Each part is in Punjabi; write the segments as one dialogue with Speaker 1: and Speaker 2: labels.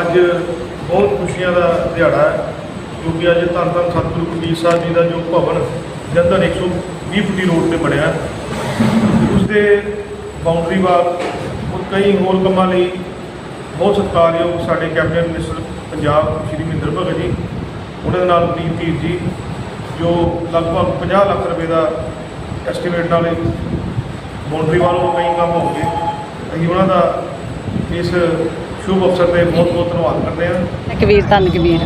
Speaker 1: ਅੱਜ ਬਹੁਤ ਖੁਸ਼ੀਆਂ ਦਾ ਦਿਹਾੜਾ ਹੈ ਕਿਉਂਕਿ ਅੱਜ ਧੰਨ ਧੰਨ ਸਤਿਗੁਰੂ ਕਬੀਰ ਸਾਹਿਬ ਜੀ ਦਾ ਜੋ ਭਵਨ ਜਲੰਧਰ 120 ਫੁੱਟੀ ਰੋਡ ਤੇ ਬਣਿਆ ਹੈ, ਉਸ ਦੇ ਬਾਉਂਡਰੀ ਵਾਲ ਔਰ ਕਈ ਹੋਰ ਕੰਮਾਂ ਲਈ ਬਹੁਤ ਸਤਿਕਾਰਯੋਗ ਸਾਡੇ ਕੈਬਨਿਟ ਮਿਨਿਸਟਰ ਪੰਜਾਬ ਸ਼੍ਰੀ ਮਹਿੰਦਰ ਭਗਤ ਜੀ ਉਹਨਾਂ ਦੇ ਨਾਲ ਪ੍ਰੀਤ ਧੀਰ ਜੀ ਜੋ ਲਗਭਗ 50 ਲੱਖ ਰੁਪਏ ਦਾ ਐਸਟੀਮੇਟ ਨਾਲ ਇਹ ਬਾਉਂਡਰੀ ਵਾਲੋਂ ਕਈ ਕੰਮ ਹੋ ਗਏ। ਅਸੀਂ ਉਹਨਾਂ ਦਾ ਇਸ ਸ਼ੁਭ ਅਵਸਰ ਤੇ ਬਹੁਤ ਬਹੁਤ ਧੰਨਵਾਦ ਕਰਦੇ ਹਾਂ।
Speaker 2: ਕਬੀਰ ਧੰਨ ਕਬੀਰ।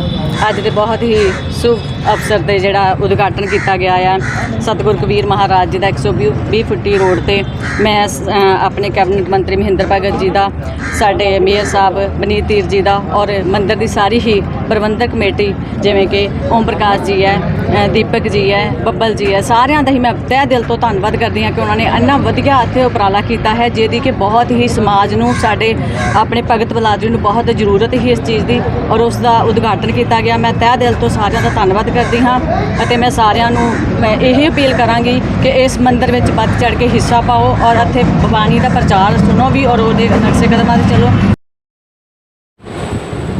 Speaker 2: ਅੱਜ ਦੇ ਬਹੁਤ ਹੀ ਸ਼ੁਭ ਅਵਸਰ ਤੇ ਜਿਹੜਾ ਉਦਘਾਟਨ ਕੀਤਾ ਗਿਆ ਆ। ਸਤਿਗੁਰ ਕਬੀਰ ਮਹਾਰਾਜ ਜੀ ਦਾ 120 ਵੀਹ ਫੁੱਟੀ ਰੋਡ ਤੇ ਮੈਂ ਸ- ਅ, ਆਪਣੇ ਕੈਬਨਿਟ ਮੰਤਰੀ ਮਹਿੰਦਰ ਭਗਤ ਜੀ ਦਾ ਸਾਡੇ ਮੇਅਰ ਸਾਹਿਬ ਬਨੀਤ ਤੀਰ ਜੀ ਦਾ ਔਰ ਮੰਦਿਰ ਦੀ ਸਾਰੀ ਹੀ ਪ੍ਰਬੰਧਕ ਕਮੇਟੀ, ਜਿਵੇਂ ਕਿ ਓਮ ਪ੍ਰਕਾਸ਼ ਜੀ ਹੈ ਦੀਪਕ ਜੀ ਹੈ, ਬੱਬਲ ਜੀ ਹੈ, ਸਾਰਿਆਂ ਦਾ ਹੀ ਮੈਂ ਤਹਿ ਦਿਲ ਤੋਂ ਧੰਨਵਾਦ ਕਰਦੀ ਹਾਂ ਕਿ ਉਹਨਾਂ ਨੇ ਇੰਨਾ ਵਧੀਆ ਇੱਥੇ ਉਪਰਾਲਾ ਕੀਤਾ ਹੈ, ਜਿਹਦੀ ਕਿ ਬਹੁਤ ਹੀ ਸਮਾਜ ਨੂੰ, ਸਾਡੇ ਆਪਣੇ ਭਗਤ ਬਲਾਦਰੀ ਨੂੰ ਬਹੁਤ ਜ਼ਰੂਰਤ ਹੀ ਇਸ ਚੀਜ਼ ਦੀ ਔਰ ਉਸ ਦਾ ਉਦਘਾਟਨ ਕੀਤਾ ਗਿਆ। ਮੈਂ ਤਹਿ ਦਿਲ ਤੋਂ ਸਾਰਿਆਂ ਦਾ ਧੰਨਵਾਦ ਕਰਦੀ ਹਾਂ ਅਤੇ ਮੈਂ ਸਾਰਿਆਂ ਨੂੰ, ਮੈਂ ਇਹ ਅਪੀਲ ਕਰਾਂਗੀ ਕਿ ਇਸ ਮੰਦਿਰ ਵਿੱਚ ਵੱਧ ਚੜ ਕੇ ਹਿੱਸਾ ਪਾਓ ਔਰ ਇੱਥੇ ਬਾਣੀ ਦਾ ਪ੍ਰਚਾਰ ਸੁਣੋ ਵੀ ਔਰ ਉਹਦੇ ਨਕਸ਼ੇ ਕਦਮਾਂ ਤੇ ਚੱਲੋ।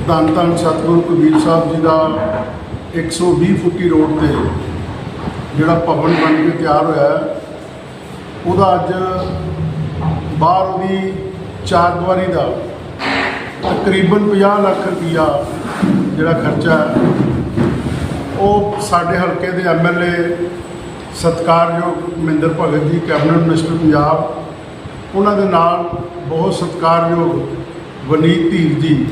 Speaker 3: ਧੰਨ ਧੰਨ ਸਤਿਗੁਰੂ ਕਬੀਰ ਸਾਹਿਬ ਜੀ ਦਾ 120 ਫੁੱਟੀ ਰੋਡ ਤੇ ਜਿਹੜਾ ਭਵਨ ਬਣ ਕੇ ਤਿਆਰ ਹੋਇਆ ਉਹਦਾ ਅੱਜ ਬਾਹਰ ਉਹਦੀ ਚਾਰ ਦੀਵਾਰੀ ਦਾ ਤਕਰੀਬਨ 50 ਲੱਖ ਰੁਪਈਆ ਜਿਹੜਾ ਖਰਚਾ ਉਹ ਸਾਡੇ ਹਲਕੇ ਦੇ ਐਮਐਲਏ ਸਤਿਕਾਰਯੋਗ ਮਹਿੰਦਰ ਭਗਤ ਜੀ, ਕੈਬਨਿਟ ਮਿਨਿਸਟਰ ਪੰਜਾਬ, ਉਹਨਾਂ ਦੇ ਨਾਲ ਬਹੁਤ ਸਤਿਕਾਰਯੋਗ ਵਨੀਤ ਧੀਰ ਜੀ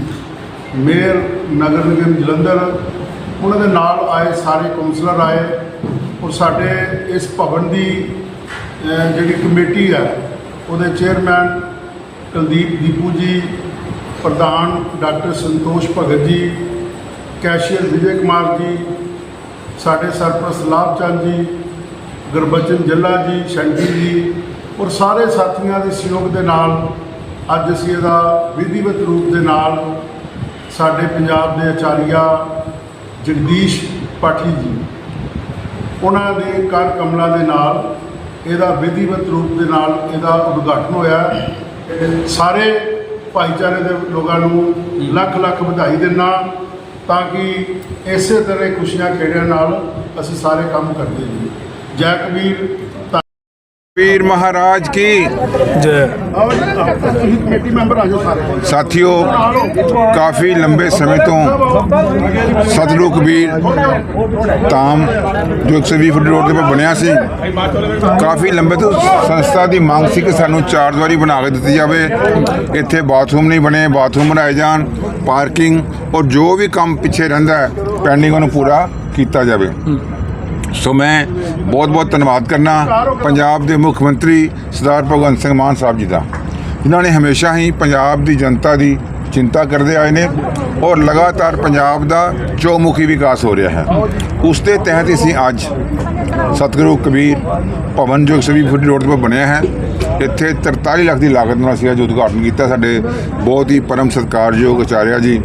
Speaker 3: ਮੇਅਰ ਨਗਰ ਨਿਗਮ ਜਲੰਧਰ, ਉਹਨਾਂ ਦੇ ਨਾਲ ਆਏ ਸਾਰੇ ਕੌਂਸਲਰ ਆਏ ਔਰ ਸਾਡੇ ਇਸ ਭਵਨ ਦੀ ਜਿਹੜੀ ਕਮੇਟੀ ਹੈ, ਉਹਦੇ ਚੇਅਰਮੈਨ ਕੁਲਦੀਪ ਦੀਪੂ ਜੀ, ਪ੍ਰਧਾਨ ਡਾਕਟਰ ਸੰਤੋਸ਼ ਭਗਤ ਜੀ, ਕੈਸ਼ੀਅਰ ਵਿਜੇ ਕੁਮਾਰ ਜੀ, ਸਾਡੇ ਸਰਪ੍ਰਸਤ ਲਾਭ ਚੰਦ ਜੀ, ਗੁਰਬਚਨ ਜੱਲਾ ਜੀ ਸ਼ੰਕੀ ਜੀ ਔਰ ਸਾਰੇ ਸਾਥੀਆਂ ਦੇ ਸਹਿਯੋਗ ਦੇ ਨਾਲ ਅੱਜ ਅਸੀਂ ਇਹਦਾ ਵਿਧੀਵਤ ਰੂਪ ਦੇ ਨਾਲ ਸਾਡੇ ਪੰਜਾਬ ਦੇ ਆਚਾਰੀਆ ਜਗਦੀਸ਼ ਪਾਠੀ ਜੀ, ਉਹਨਾਂ ਦੇ ਕਰ ਕਮਲਾਂ ਦੇ ਨਾਲ, ਇਹਦਾ ਵਿਧੀਵਤ ਰੂਪ ਦੇ ਨਾਲ ਇਹਦਾ ਉਦਘਾਟਨ ਹੋਇਆ। ਇਹ ਸਾਰੇ ਭਾਈਚਾਰੇ ਦੇ ਲੋਕਾਂ ਨੂੰ ਲੱਖ ਲੱਖ ਵਧਾਈ ਦਿੰਦਾ ਤਾਂ ਕਿ ਇਸੇ ਤਰ੍ਹਾਂ ਖੁਸ਼ੀਆਂ ਖੇੜਿਆਂ ਨਾਲ ਅਸੀਂ ਸਾਰੇ ਕੰਮ ਕਰਦੇ ਜੀ। ਜੈ ਕਬੀਰ
Speaker 4: ਵੀਰ ਮਹਾਰਾਜ ਕੀ
Speaker 3: ਜੀ,
Speaker 4: ਸਾਥੀਓ ਕਾਫੀ ਲੰਬੇ ਸਮੇਂ ਤੋਂ ਸਤਲੁਕ ਕਬੀਰ ਧਾਮ ਜੋ 120 ਫੁੱਟ ਰੋਡ ਉੱਪਰ ਬਣਿਆ ਸੀ ਕਾਫੀ ਲੰਬੇ ਤੋਂ ਸੰਸਥਾ ਦੀ ਮੰਗ ਸੀ ਕਿ ਸਾਨੂੰ ਚਾਰ ਦੀਵਾਰੀ ਬਣਾ ਕੇ ਦਿੱਤੀ ਜਾਵੇ ਇੱਥੇ ਬਾਥਰੂਮ ਨਹੀਂ ਬਣੇ ਬਾਥਰੂਮ ਬਣਾਏ ਜਾਣ ਪਾਰਕਿੰਗ ਔਰ ਜੋ ਵੀ ਕੰਮ ਪਿੱਛੇ ਰਹਿੰਦਾ ਹੈ ਪੈਂਡਿੰਗ ਉਹਨੂੰ ਪੂਰਾ ਕੀਤਾ ਜਾਵੇ ਸੋ ਮੈਂ ਬਹੁਤ ਬਹੁਤ ਧੰਨਵਾਦ ਕਰਨਾ ਪੰਜਾਬ ਦੇ ਮੁੱਖ ਮੰਤਰੀ ਸਰਦਾਰ ਭਗਵੰਤ ਸਿੰਘ ਮਾਨ ਸਾਹਿਬ ਜੀ ਦਾ। ਜਿਨ੍ਹਾਂ ਨੇ ਹਮੇਸ਼ਾ ਹੀ ਪੰਜਾਬ ਦੀ ਜਨਤਾ ਦੀ ਚਿੰਤਾ ਕਰਦੇ ਆਏ ਨੇ ਔਰ ਲਗਾਤਾਰ ਪੰਜਾਬ ਦਾ ਚੌਮੁਖੀ ਵਿਕਾਸ ਹੋ ਰਿਹਾ ਹੈ। ਉਸ ਦੇ ਤਹਿਤ ਅਸੀਂ ਅੱਜ ਸਤਿਗੁਰੂ ਕਬੀਰ ਭਵਨ, ਜੋ 120 ਫੁੱਟ ਰੋਡ ਤੇ ਬਣਿਆ ਹੈ, ਇੱਥੇ 43 ਲੱਖ ਦੀ ਲਾਗਤ ਨਾਲ ਅਸੀਂ ਅੱਜ ਉਦਘਾਟਨ ਕੀਤਾ। ਸਾਡੇ ਬਹੁਤ ਹੀ ਪਰਮ ਸਤਿਕਾਰਯੋਗ ਆਚਾਰਿਆ ਜੀ,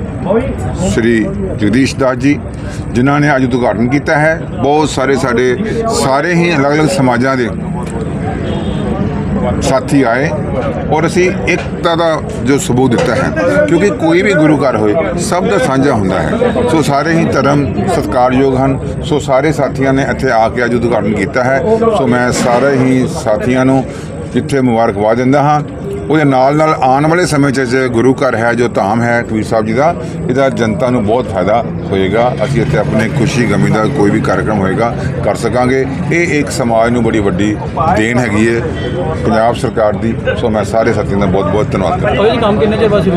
Speaker 4: ਸ਼੍ਰੀ ਜਗਦੀਸ਼ ਦਾਸ ਜੀ, ਜਿਨ੍ਹਾਂ ਨੇ ਅੱਜ ਉਦਘਾਟਨ ਕੀਤਾ ਹੈ। ਬਹੁਤ ਸਾਰੇ ਸਾਡੇ, ਸਾਰੇ ਹੀ ਅਲੱਗ-ਅਲੱਗ ਸਮਾਜਾਂ ਦੇ ਸਾਥੀ ਆਏ ਔਰ ਅਸੀਂ ਇਕਤਾ ਦਾ ਜੋ ਸਬੂਤ ਦਿੱਤਾ ਹੈ, ਕਿਉਂਕਿ ਕੋਈ ਵੀ ਗੁਰੂ ਘਰ ਹੋਏ, ਸਭ ਦਾ ਸਾਂਝਾ ਹੁੰਦਾ ਹੈ। ਸੋ ਸਾਰੇ ਹੀ ਧਰਮ ਸਤਿਕਾਰਯੋਗ ਹਨ। ਸੋ ਸਾਰੇ ਸਾਥੀਆਂ ਨੇ ਇੱਥੇ ਆ ਕੇ ਅੱਜ ਉਦਘਾਟਨ ਕੀਤਾ ਹੈ। ਸੋ ਮੈਂ ਸਾਰੇ ਹੀ ਸਾਥੀਆਂ ਨੂੰ ਜਿੱਥੇ ਮੁਬਾਰਕਬਾਦ ਦਿੰਦਾ ਹਾਂ। ਉਹਦੇ ਨਾਲ ਨਾਲ ਆਉਣ ਵਾਲੇ ਸਮੇਂ 'ਚ ਗੁਰੂ ਘਰ ਹੈ, ਜੋ ਧਾਮ ਹੈ, ਕਬੀਰ ਸਾਹਿਬ ਜੀ ਦਾ, ਇਹਦਾ ਜਨਤਾ ਨੂੰ ਬਹੁਤ ਫਾਇਦਾ ਹੋਏਗਾ। ਅਸੀਂ ਇੱਥੇ ਆਪਣੇ ਖੁਸ਼ੀ ਗਮੀ ਦਾ ਕੋਈ ਵੀ ਕਾਰਜਕ੍ਰਮ ਹੋਏਗਾ, ਕਰ ਸਕਾਂਗੇ। ਇਹ ਇੱਕ ਸਮਾਜ ਨੂੰ ਬੜੀ ਵੱਡੀ ਦੇਣ ਹੈਗੀ ਹੈ ਪੰਜਾਬ ਸਰਕਾਰ ਦੀ, ਸੋ ਮੈਂ ਸਾਰੇ ਸਾਥੀਆਂ ਦਾ ਬਹੁਤ ਬਹੁਤ ਧੰਨਵਾਦ ਕਰਦਾ